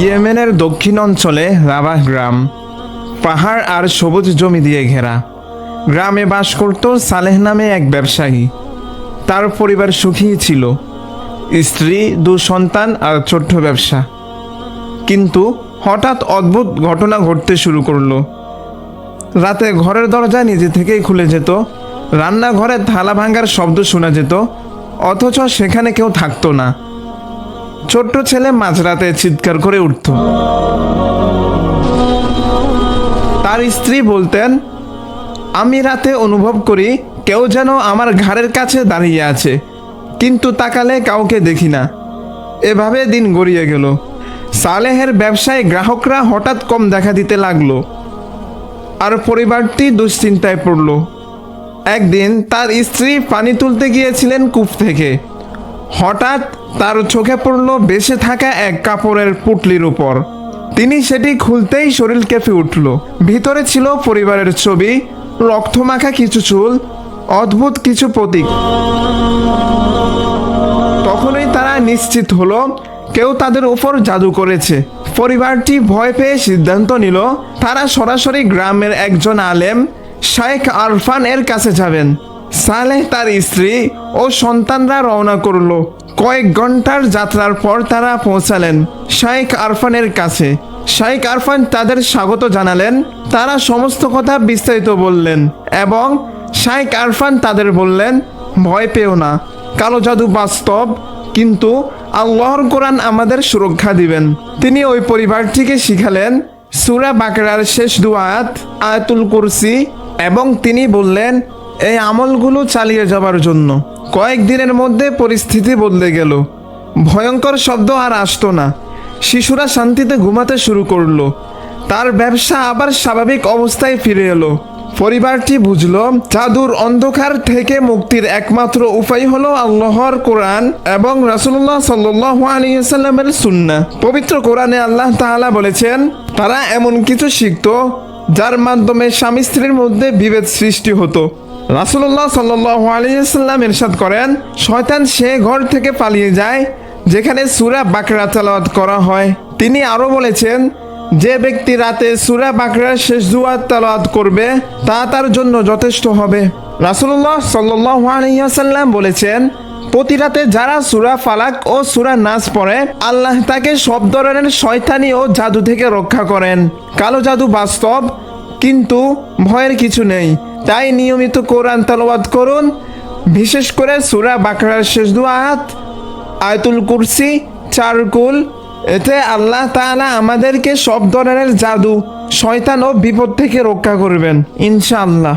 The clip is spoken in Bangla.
ইয়েমেনের দক্ষিণ অঞ্চলে রাবাহ গ্রাম। পাহাড় আর সবুজ জমি দিয়ে ঘেরা। গ্রামে বাস করত সালেহ নামে এক ব্যবসায়ী। তার পরিবার সুখী ছিল। স্ত্রী, দু সন্তান আর ছোট্ট ব্যবসা। কিন্তু হঠাৎ অদ্ভুত ঘটনা ঘটতে শুরু করল। রাতে ঘরের দরজা নিজে থেকেই খুলে যেত। রান্নাঘরে থালা ভাঙার শব্দ শোনা যেত। অথচ সেখানে কেউ থাকতো না। ছোট্ট ছেলে মাঝরাতে চিৎকার করে উঠত। তার স্ত্রী বলতেন, আমি রাতে অনুভব করি কেউ যেন আমার ঘাড়ের কাছে দাঁড়িয়ে আছে, কিন্তু তাকালে কাউকে দেখি না। এভাবে দিন গড়িয়ে গেল। সালেহের ব্যবসায় গ্রাহকরা হঠাৎ কম দেখা দিতে লাগল আর পরিবারটি দুশ্চিন্তায় পড়ল। একদিন তার স্ত্রী পানি তুলতে গিয়েছিলেন কূপ থেকে। হঠাৎ তার চোখে পড়ল বেঁচে থাকা এক কাপড়ের পুটলির উপর। তিনি সেটি খুলতেই শরীর কেঁপে উঠল। ভিতরে ছিল পরিবারের ছবি, রক্তমাখা কিছু চুল, অদ্ভুত কিছু প্রতীক। তখনই তারা নিশ্চিত হলো, কেউ তাদের উপর জাদু করেছে। পরিবারটি ভয় পেয়ে সিদ্ধান্ত নিল, তারা সরাসরি গ্রামের একজন আলেম, শায়েখ আরফান এর কাছে যাবেন। সালেহ তার স্ত্রী ও সন্তানরা রওনা করল। কয়েক ঘণ্টার যাত্রার পর তারা পৌঁছালেন শায়েখ আরফানের কাছে। শাইখ আরফান তাদের স্বাগত জানালেন, তারা সমস্ত কথা বিস্তারিত বললেন এবং শাইখ আরফান তাদের বললেন, ভয় পেও না, কালো জাদু বাস্তব, কিন্তু আল্লাহর কোরআন আমাদের সুরক্ষা দিবেন। তিনি ওই পরিবারটিকে শিখালেন সুরা বাকরার শেষ দুয়াত, আয়াতুল কুরসি এবং তিনি বললেন এই আমলগুলো চালিয়ে যাবার জন্য। কয়েকদিনের মধ্যে পরিস্থিতি বদলে গেল। ভয়ঙ্কর শব্দ আর আসতো না। শিশুরা শান্তিতে ঘুমাতে শুরু করল। তার ব্যবসা আবার স্বাভাবিক অবস্থায় ফিরে এলো। পরিবারটি বুঝল, জাদুর অন্ধকার থেকে মুক্তির একমাত্র উপায় হলো আল্লাহর কোরআন এবং রাসুল্লাহ সাল্লু সুন্না পবিত্র কোরআনে আল্লাহ তাআলা বলেছেন, তারা এমন কিছু শিখত, যার মাধ্যমে স্বামী স্ত্রীর মধ্যে বিভেদ সৃষ্টি হতো। রাসুল্লাহ সাল্লাহ আলিয়াল্লাম ইরশাদ করেন, শয়তান সে ঘর থেকে পালিয়ে যায় যেখানে সুরা বাকরা তেলাওয়াত করা হয়। তিনি আরও বলেছেন, যে ব্যক্তি রাতে সুরা বাকরার শেষ দুয়াত তেলাওয়াত করবে, তা তার জন্য যথেষ্ট হবে। রাসুল্লাহ সাল্লাহ আলিয়াল্লাম বলেছেন, প্রতি রাতে যারা সুরা ফালাক ও সুরা নাচ পড়ে, আল্লাহ তাকে সব ধরনের শয়তানি ও জাদু থেকে রক্ষা করেন। কালো জাদু বাস্তব, কিন্তু ভয়ের কিছু নেই। তাই নিয়মিত কোরআন তালবাদ করুন, বিশেষ করে সুরা বাঁকড়ার শেষ দু আয়াত আয়তুল কুরসি চারকুল এতে আল্লাহ তাআলা আমাদেরকে সব ধরনের জাদু, শয়তান ও বিপদ থেকে রক্ষা করবেন, ইনশাআল্লাহ।